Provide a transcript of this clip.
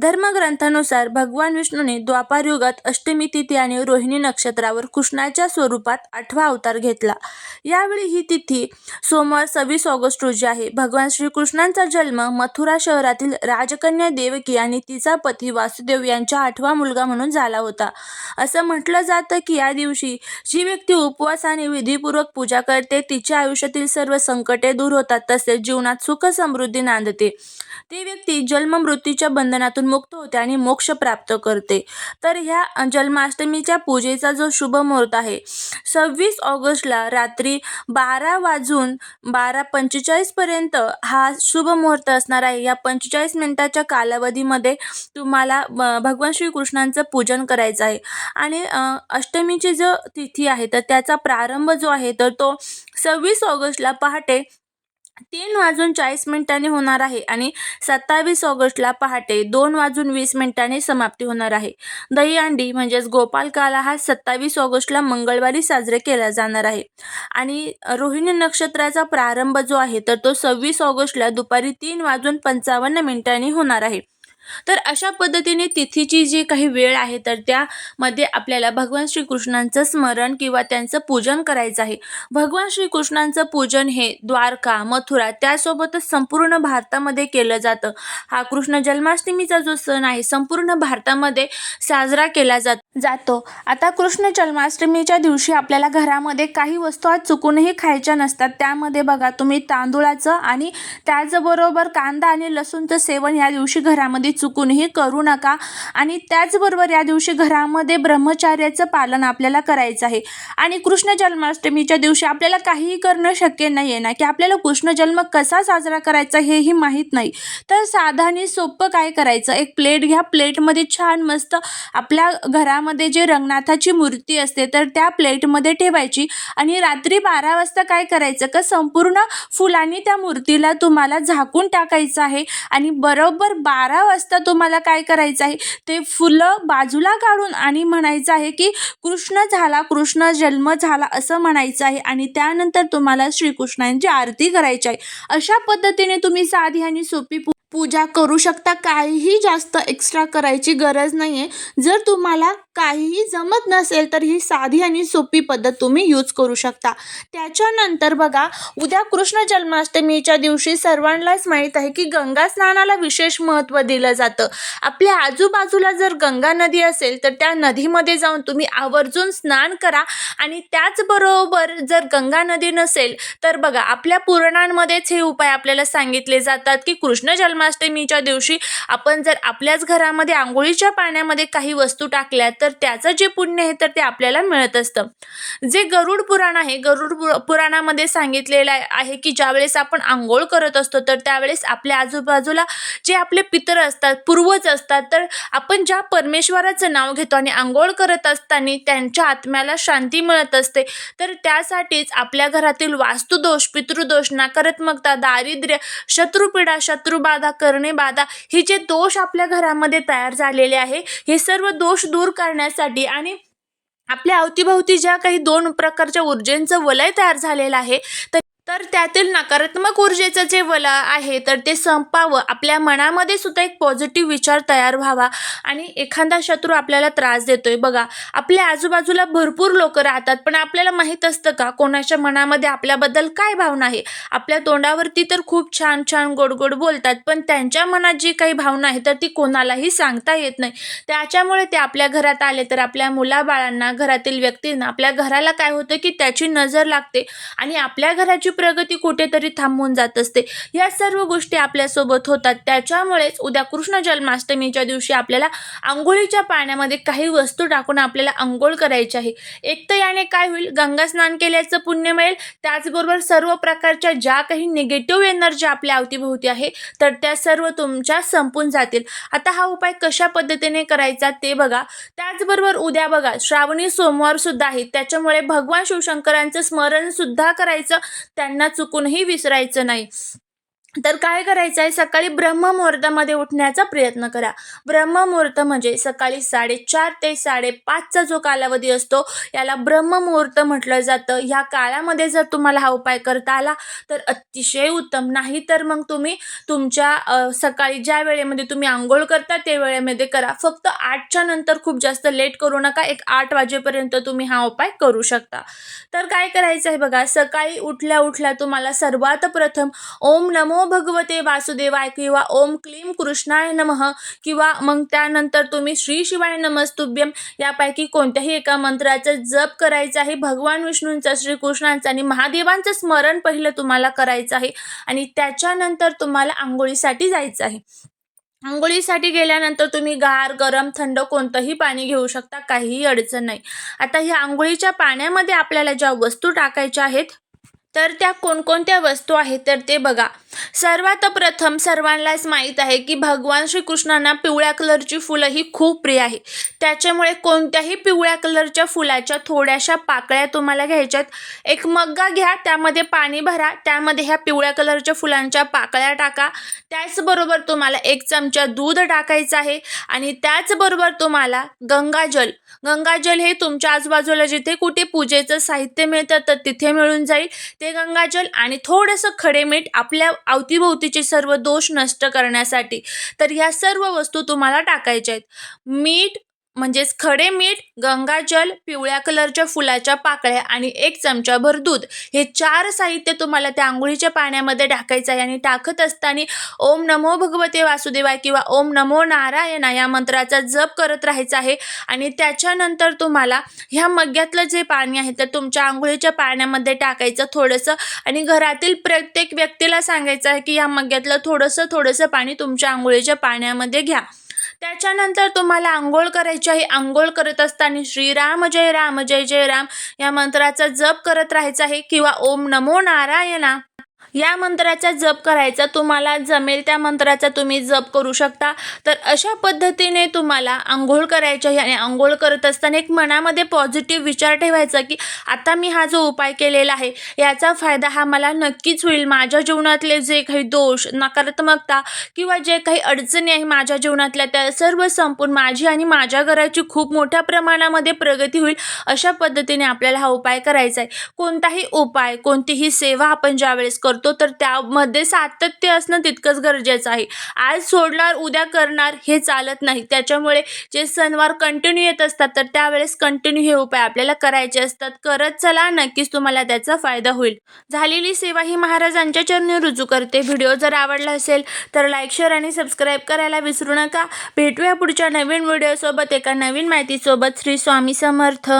धर्मग्रंथानुसार भगवान विष्णूने द्वापार युगात अष्टमी तिथी आणि रोहिणी नक्षत्रावर कृष्णाच्या स्वरूपात आठवा अवतार घेतला. यावेळी ही तिथी सोमवार सव्वीस ऑगस्ट रोजी आहे. भगवान श्रीकृष्णांचा जन्म मथुरा शहरातील राजकन्या देवकी आणि तिचा पती वासुदेव यांच्या आठवा मुलगा म्हणून झाला होता. असं म्हटलं जातं की या दिवशी जी व्यक्ती उपवास आणि विधीपूर्वक पूजा करते तिच्या आयुष्यातील सर्व संकटे दूर होतात तसेच जीवनात सुख समृद्धी नांदते. ती व्यक्ती जन्म मृत्यूच्या बंधनातून मुक्त होते आणि मोक्ष प्राप्त करते. तर ह्या जन्माष्टमीच्या पूजेचा जो शुभ मुहूर्त आहे सव्वीस ऑगस्टला रात्री बारा वाजून बारा पंचेचाळीसपर्यंत हा शुभ मुहूर्त असणार आहे. या पंचेचाळीस मिनिटाच्या कालावधीमध्ये तुम्हाला भगवान श्रीकृष्णांचं पूजन करायचं आहे. आणि अष्टमीची जो तिथी आहे तर त्याचा प्रारंभ जो आहे तर तो सव्वीस ऑगस्टला पहाटे तीन वाजून चाळीस मिनिटांनी होणार आहे आणि सत्तावीस ऑगस्टला पहाटे दोन वाजून वीस मिनिटांनी समाप्ती होणार आहे. दहीहंडी म्हणजेच गोपालकाला हा सत्तावीस ऑगस्टला मंगळवारी साजरे केला जाणार आहे. आणि रोहिणी नक्षत्राचा प्रारंभ जो आहे तर तो सव्वीस ऑगस्टला दुपारी तीन वाजून पंचावन्न मिनिटांनी होणार आहे. तर अशा पद्धतीने तिथीची जी काही वेळ आहे तर त्यामध्ये आपल्याला भगवान श्रीकृष्णांचं स्मरण किंवा त्यांचं पूजन करायचं आहे. भगवान श्रीकृष्णांचं पूजन हे द्वारका मथुरा त्यासोबतच संपूर्ण भारतामध्ये केलं जातं. हा कृष्ण जन्माष्टमीचा जो सण आहे संपूर्ण भारतामध्ये साजरा केला जात जातो. आता कृष्ण जन्माष्टमीच्या दिवशी आपल्याला घरामध्ये काही वस्तू आज चुकूनही खायच्या नसतात. त्यामध्ये बघा तुम्ही तांदूळाचं आणि त्याचबरोबर कांदा आणि लसूणचं सेवन या दिवशी घरामध्ये चुकूनही करू नका. आणि त्याचबरोबर या दिवशी घरामध्ये ब्रह्मचार्याचं पालन आपल्याला करायचं आहे. आणि कृष्ण जन्माष्टमीच्या दिवशी आपल्याला काहीही करणं शक्य नाही आहे ना की आपल्याला कृष्ण जन्म कसा साजरा करायचा हेही माहीत नाही. तर साधानी सोपं काय करायचं? एक प्लेट घ्या प्लेटमध्ये छान मस्त आपल्या घरामध्ये जे रंगनाथाची मूर्ती असते तर त्या प्लेटमध्ये ठेवायची. आणि रात्री बारा वाजता काय करायचं? का संपूर्ण फुलांनी त्या मूर्तीला तुम्हाला झाकून टाकायचं आहे. आणि बरोबर बारा वाजता तुम्हाला काय करायचं आहे? ते फुलं बाजूला काढून आणि म्हणायचं आहे की कृष्ण झाला कृष्ण जन्म झाला असं म्हणायचं आहे आणि त्यानंतर तुम्हाला श्रीकृष्णांची आरती करायची आहे. अशा पद्धतीने तुम्ही साधी आणि सोपी पूजा करू शकता. काहीही जास्त एक्स्ट्रा करायची गरज नाही आहे जर तुम्हाला काहीही जमत नसेल तर ही साधी आणि सोपी पद्धत तुम्ही यूज करू शकता. त्याच्यानंतर बघा उद्या कृष्ण जन्माष्टमीच्या दिवशी सर्वांनाच माहीत आहे की गंगा स्नानाला विशेष महत्त्व दिलं जातं. आपल्या आजूबाजूला जर गंगा नदी असेल तर त्या नदीमध्ये जाऊन तुम्ही आवर्जून स्नान करा आणि त्याचबरोबर जर गंगा नदी नसेल तर बघा आपल्या पुराणांमध्येच हे उपाय आपल्याला सांगितले जातात की कृष्ण जन्माष्टमीच्या दिवशी आपण जर आपल्याच घरामध्ये आंघोळीच्या पाण्यामध्ये काही वस्तू टाकल्या तर त्याचं जे पुण्य आहे तर ते आपल्याला मिळत असतं. जे गरुड पुराण आहे गरुड पुराणामध्ये सांगितलेलं आहे- आहे की ज्यावेळेस आपण आंघोळ करत असतो तर त्यावेळेस आपल्या आजूबाजूला जे आपले पितर असतात पूर्वज असतात तर आपण ज्या परमेश्वराचं नाव घेतो आणि आंघोळ करत असताना त्यांच्या आत्म्याला शांती मिळत असते तर त्यासाठीच आपल्या घरातील वास्तुदोष पितृदोष नकारात्मकता दारिद्र्य शत्रुपीडा शत्रुबाधा करणे बाधा. हे जे दोष आपल्या घरामध्ये तयार झालेले आहे हे सर्व दोष दूर करण्यासाठी आणि आपल्या अवतीभवती ज्या काही दोन प्रकारच्या ऊर्जेंचं वलय तयार झालेलं आहे तर तर त्यातील नकारात्मक ऊर्जेचं जे वलं आहे तर ते संपावं. आपल्या मनामध्ये सुद्धा एक पॉझिटिव्ह विचार तयार व्हावा आणि एखादा शत्रू आपल्याला त्रास देतोय. बघा आपल्या आजूबाजूला भरपूर लोक राहतात पण आपल्याला माहीत असतं का कोणाच्या मनामध्ये आपल्याबद्दल काय भावना आहे? आपल्या तोंडावरती तर खूप छान छान गोड गोड बोलतात पण त्यांच्या मनात जी काही भावना आहे तर ती कोणालाही सांगता येत नाही. त्याच्यामुळे ते आपल्या घरात आले तर आपल्या मुलाबाळांना घरातील व्यक्तींना आपल्या घराला काय होतं की त्याची नजर लागते आणि आपल्या घराची प्रगती कुठेतरी थांबून जात असते. या सर्व गोष्टी आपल्यासोबत होतात. त्याच्यामुळेच उद्या कृष्ण जन्माष्टमीच्या दिवशी आपल्याला आंघोळीच्या पाण्यामध्ये काही वस्तू टाकून आपल्याला आंघोळ करायची आहे. एक तर याने काय होईल? गंगा स्नान केल्याचं पुण्य मिळेल. त्याचबरोबर सर्व प्रकारच्या ज्या काही निगेटिव्ह एनर्जी आपल्या अवतीभोवती आहे तर त्या सर्व तुमच्या संपून जातील. आता हा उपाय कशा पद्धतीने करायचा ते बघा. त्याचबरोबर उद्या बघा श्रावणी सोमवार सुद्धा आहे. त्याच्यामुळे भगवान शिवशंकरांचं स्मरण सुद्धा करायचं. त्यांना त्यांना चुकूनही विसरायचं नाही. तर काय करायचं आहे सकाळी ब्रह्ममुहूर्तामध्ये उठण्याचा प्रयत्न करा. ब्रह्ममुहूर्त म्हणजे सकाळी साडेचार ते साडेपाचचा जो कालावधी असतो याला ब्रह्ममुहूर्त म्हटलं जातं. ह्या काळामध्ये जर तुम्हाला हा उपाय करता आला तर अतिशय उत्तम. नाही तर मग तुम्ही तुमच्या सकाळी ज्या वेळेमध्ये तुम्ही आंघोळ करता ते वेळेमध्ये करा. फक्त आठच्या नंतर खूप जास्त लेट करू नका. एक आठ वाजेपर्यंत तुम्ही हा उपाय करू शकता. तर काय करायचं आहे बघा सकाळी उठल्या उठल्या तुम्हाला सर्वात प्रथम ओम नमो भगवते वासुदेवाय किंवा ओम क्लीम कृष्णाय नमः किंवा मग त्यानंतर तुम्ही श्री शिवाय नमस्तुभ्यम यापैकी कोणत्याही एका मंत्राचा जप करायचा आहे. भगवान विष्णूंचा श्रीकृष्णांचा आणि महादेवांचं स्मरण पहिलं तुम्हाला करायचं आहे. आणि त्याच्यानंतर तुम्हाला आंघोळीसाठी जायचं आहे. आंघोळीसाठी गेल्यानंतर तुम्ही गार गरम थंड कोणतंही पाणी घेऊ शकता. काहीही अडचण नाही. आता ह्या आंघोळीच्या पाण्यामध्ये आपल्याला ज्या वस्तू टाकायच्या आहेत तर त्या कोणकोणत्या वस्तू आहेत तर ते बघा. सर्वात प्रथम सर्वांनाच माहीत आहे की भगवान श्रीकृष्णांना पिवळ्या कलरची फुलं ही खूप प्रिय आहे. त्याच्यामुळे कोणत्याही पिवळ्या कलरच्या फुलाच्या थोड्याशा पाकळ्या तुम्हाला घ्यायच्यात. एक मग्गा घ्या त्यामध्ये पाणी भरा त्यामध्ये ह्या पिवळ्या कलरच्या फुलांच्या पाकळ्या टाका. त्याचबरोबर तुम्हाला एक चमचा दूध टाकायचं आहे आणि त्याचबरोबर तुम्हाला गंगाजल गंगाजल हे तुमच्या आजूबाजूला जिथे कुठे पूजेचं साहित्य मिळतं तर तिथे मिळून जाईल. ते गंगाजल आणि थोडंसं खडे मीठ आपल्या अवतीभोवतीचे सर्व दोष नष्ट करण्यासाठी तर ह्या सर्व वस्तू तुम्हाला टाकायच्या आहेत. मीठ म्हणजेच खडे मीठ गंगाजल पिवळ्या कलरच्या फुलाच्या पाकळ्या आणि एक चमचाभर दूध. हे चार साहित्य तुम्हाला त्या आंघोळीच्या पाण्यामध्ये टाकायचं आहे आणि टाकत असताना ओम नमो भगवते वासुदेवाय किंवा ओम नमो नारायणा या मंत्राचा जप करत राहायचा आहे आणि त्याच्यानंतर तुम्हाला ह्या मग्यातलं जे पाणी आहे तर तुमच्या आंघोळीच्या पाण्यामध्ये टाकायचं थोडंसं आणि घरातील प्रत्येक व्यक्तीला सांगायचं आहे की या मग्यातलं थोडंसं थोडंसं पाणी तुमच्या आंघोळीच्या पाण्यामध्ये घ्या. त्याच्यानंतर तुम्हाला आंघोळ करायची आहे. आंघोळ करत असताना श्रीराम जय राम जय जय राम या मंत्राचा जप करत राहायचा आहे किंवा ओम नमो नारायणा. या मंत्राचा जप करायचा तुम्हाला जमेल त्या मंत्राचा तुम्ही जप करू शकता. तर अशा पद्धतीने तुम्हाला आंघोळ करायची आहे आणि आंघोळ करत असताना एक मनामध्ये पॉझिटिव्ह विचार ठेवायचा की आता मी हा जो उपाय केलेला आहे याचा फायदा हा मला नक्कीच होईल. माझ्या जीवनातले जे काही दोष नकारात्मकता किंवा जे काही अडचणी आहे माझ्या जीवनातल्या त्या सर्व संपून माझी आणि माझ्या घराची खूप मोठ्या प्रमाणामध्ये प्रगती होईल अशा पद्धतीने आपल्याला हा उपाय करायचा आहे. कोणताही उपाय कोणतीही सेवा आपण ज्यावेळेस करतो करतो तर त्यामध्ये सातत्य असणं तितकंच गरजेचं आहे. आज सोडणार उद्या करणार हे चालत नाही. त्याच्यामुळे जे सणवार कंटिन्यू येत असतात तर त्यावेळेस कंटिन्यू हे उपाय आपल्याला करायचे असतात. करत चला नक्कीच तुम्हाला त्याचा फायदा होईल. झालेली सेवा ही महाराजांच्या चरणी रुजू करते. व्हिडिओ जर आवडला असेल तर लाईक शेअर आणि सबस्क्राईब करायला विसरू नका. भेटूया पुढच्या नवीन व्हिडिओसोबत एका नवीन माहितीसोबत. श्री स्वामी समर्थ.